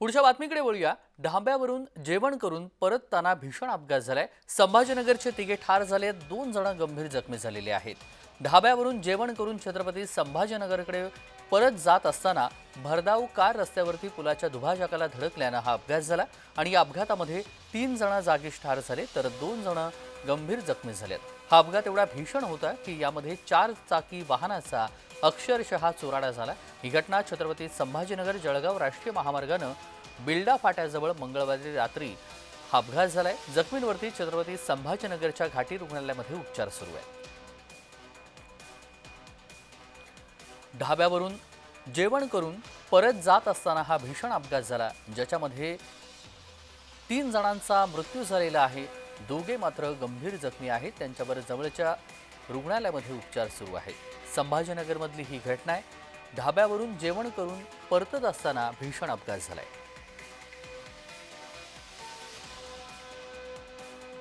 पुढच्या बातमीकडे वळूया ढाब्यावरून जेवण करून परतताना भीषण अपघात झालाय. संभाजीनगरचे तिघे ठार झाले. दोन जण गंभीर जखमी झालेले आहेत. ढाब्यावरून जेवण करून छत्रपती संभाजीनगरकडे परत जात असताना भरधाव कार रस्त्यावरती पुलाच्या दुभाजकाला धडकल्यानं हा अपघात झाला आणि या अपघातामध्ये तीन जण जागीच ठार झाले तर दोन जण गंभीर जखमी झालेत. हा अपघात एवढा भीषण होता की यामध्ये चार चाकी वाहनाचा अक्षरशः चुराडा झाला. ही घटना छत्रपती संभाजीनगर जळगाव राष्ट्रीय महामार्गानं बिल्डा फाट्याजवळ मंगळवारी रात्री हा अपघात झालाय. जखमींवरती छत्रपती संभाजीनगरच्या घाटी रुग्णालयामध्ये उपचार सुरू आहेत. ढाब्यावरून जेवण करून परत जात असताना हा भीषण अपघात झाला ज्याच्यामध्ये तीन जणांचा मृत्यू झालेला आहे. दोघे मात्र गंभीर जखमी आहेत. त्यांच्यावर जवळच्या रुग्णालयामध्ये उपचार सुरू आहेत. संभाजीनगरमधली ही घटना आहे ढाब्यावरून जेवण करून परतत असताना भीषण अपघात झाला आहे